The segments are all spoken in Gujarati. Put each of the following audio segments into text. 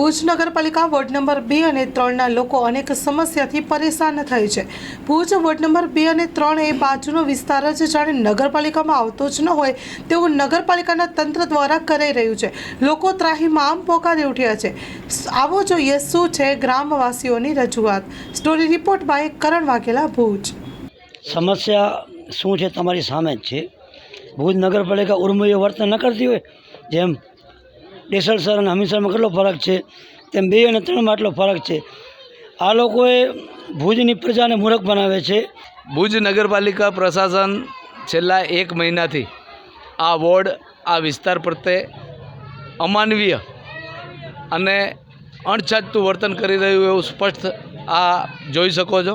ભુજ નગરપાલિકા વોર્ડ નંબર બે અને ત્રણના લોકો અનેક સમસ્યાથી પરેશાન થાય છે. ભુજ વોર્ડ નંબર બે અને ત્રણ એ બાજુનો વિસ્તાર જ જાણે નગરપાલિકામાં આવતો જ ન હોય તેવું નગરપાલિકાના તંત્ર દ્વારા કરાઈ રહ્યું છે. લોકો ત્રાહીમામ પોકારી ઉઠ્યા છે. આવો જોઈએ શું છે ગ્રામવાસીઓની રજૂઆત. Story report by Karan Vaghela Bhuj. સમસ્યા શું છે તમારી સામે જ છે? ભુજ નગરપાલિકા ઉર્મય વર્તન ન કરતી હોય, જેમ ડેસલસર અને હમીસરમાં કેટલો ફરક છે? તેમ બે અને ત્રણમાં એટલો ફરક છે. આ લોકોએ ભુજની પ્રજાને મૂર્ખ બનાવે છે. ભુજ નગરપાલિકા પ્રશાસન છેલ્લા એક મહિનાથી આ વોર્ડ, આ વિસ્તાર પ્રત્યે અમાનવીય અને અણછાજતું વર્તન કરી રહ્યું એવું સ્પષ્ટ આ જોઈ શકો છો.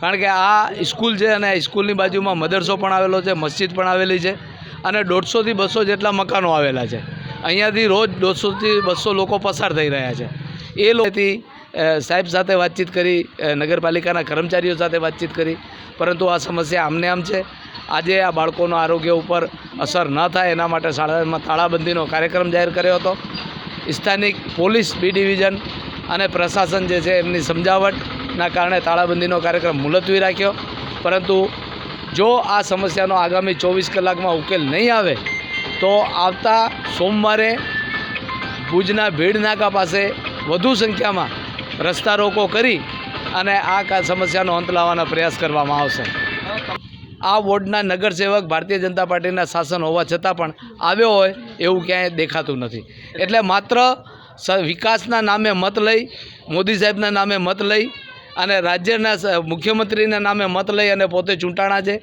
કારણ કે આ સ્કૂલ છે અને આ સ્કૂલની બાજુમાં મદરસો પણ આવેલો છે, મસ્જિદ પણ આવેલી છે અને દોઢસોથી બસો જેટલા મકાનો આવેલા છે. અહીંયાથી રોજ દોઢસોથી બસો લોકો પસાર થઈ રહ્યા છે. એ લોકોથી સાહેબ સાથે વાતચીત કરી નગરપાલિકાના કર્મચારીઓ સાથે વાતચીત કરી. પરંતુ આ સમસ્યા આમને આમ છે. આજે આ બાળકોના આરોગ્ય ઉપર અસર ન થાય એના માટે શાળામાં તાળાબંધીનો કાર્યક્રમ જાહેર કર્યો હતો. સ્થાનિક પોલીસ બી ડિવિઝન અને પ્રશાસન જે છે એમની સમજાવટના કારણે તાળાબંધીનો કાર્યક્રમ મુલતવી રાખ્યો. પરંતુ જો આ સમસ્યાનો આગામી ચોવીસ કલાકમાં ઉકેલ નહીં આવે તો આવતા સોમવારે ભુજના ભીડ નાકા પાસે વધુ સંખ્યામાં રસ્તા રોકો કરી અને આ સમસ્યાનો અંત લાવવાનો પ્રયાસ કરવામાં આવશે. આ વોર્ડના નગરસેવક ભારતીય જનતા પાર્ટીના શાસન હોવા છતાં પણ આવ્યો હોય એવું ક્યાંય દેખાતું નથી. એટલે માત્ર વિકાસના નામે મત લઈ, મોદી સાહેબના નામે મત લઈ અને રાજ્યના મુખ્યમંત્રીના નામે મત લઈ અને પોતે ચૂંટાણા છે.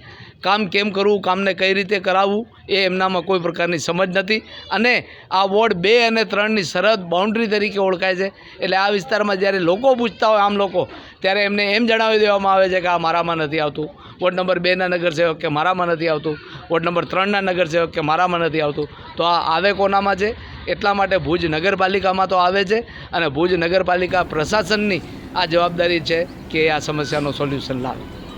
કામ કેમ કરવું, કામને કઈ રીતે કરાવવું, એ એમનામાં કોઈ પ્રકારની સમજ નથી. અને આ વોર્ડ બે અને ત્રણની સરહદ બાઉન્ડ્રી તરીકે ઓળખાય છે. એટલે આ વિસ્તારમાં જ્યારે લોકો પૂછતા હોય આમ લોકો, ત્યારે એમને એમ જણાવી દેવામાં આવે છે કે આ મારામાં નથી આવતું. વોર્ડ નંબર બેના નગરસેવક કે મારામાં નથી આવતું. વોર્ડ નંબર ત્રણના નગરસેવક કે મારામાં નથી આવતું. તો આ આવે કોનામાં છે? એટલા માટે ભુજ નગરપાલિકામાં તો આવે છે અને ભુજ નગરપાલિકા પ્રશાસનની આ જવાબદારી છે કે આ સમસ્યાનું સોલ્યુશન લાવે.